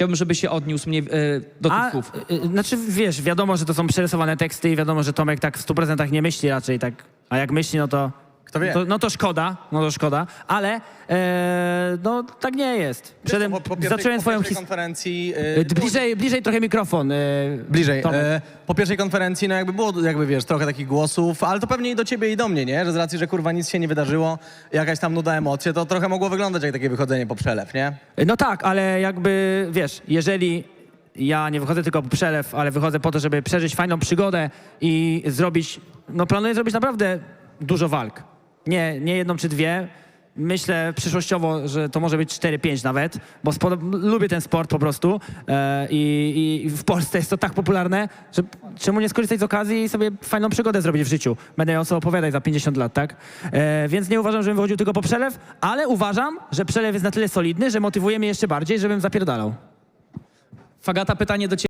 Chciałbym, żeby się odniósł mnie e, do tych A, słów. y, y, znaczy, wiesz, wiadomo, że to są przerysowane teksty i wiadomo, że Tomek tak w 100% nie myśli raczej tak, a jak myśli, no to... Kto wie? To, no to szkoda, no to szkoda, ale e, no tak nie jest. Przedem, Po- po pierwszej- zacząłem po swoją pierwszej historię. konferencji... Y, Bliżej, bliżej trochę mikrofon. e, Bliżej. Tomek. E, po pierwszej konferencji, no jakby było, jakby wiesz, trochę takich głosów, ale to pewnie i do ciebie i do mnie, nie? Że z racji, że kurwa nic się nie wydarzyło, jakaś tam nuda emocje, to trochę mogło wyglądać jak takie wychodzenie po przelew, nie? No tak, ale jakby wiesz, jeżeli ja nie wychodzę tylko po przelew, ale wychodzę po to, żeby przeżyć fajną przygodę i zrobić, no planuję zrobić naprawdę dużo walk. Nie, nie jedną czy dwie. Myślę przyszłościowo, że to może być 4-5 nawet, bo lubię ten sport po prostu e, i, i w Polsce jest to tak popularne, że czemu nie skorzystać z okazji i sobie fajną przygodę zrobić w życiu. Będę ją sobie opowiadać za 50 lat, tak? E, więc nie uważam, żebym wychodził tylko po przelew, ale uważam, że przelew jest na tyle solidny, że motywuje mnie jeszcze bardziej, żebym zapierdalał. Fagata, pytanie do ciebie.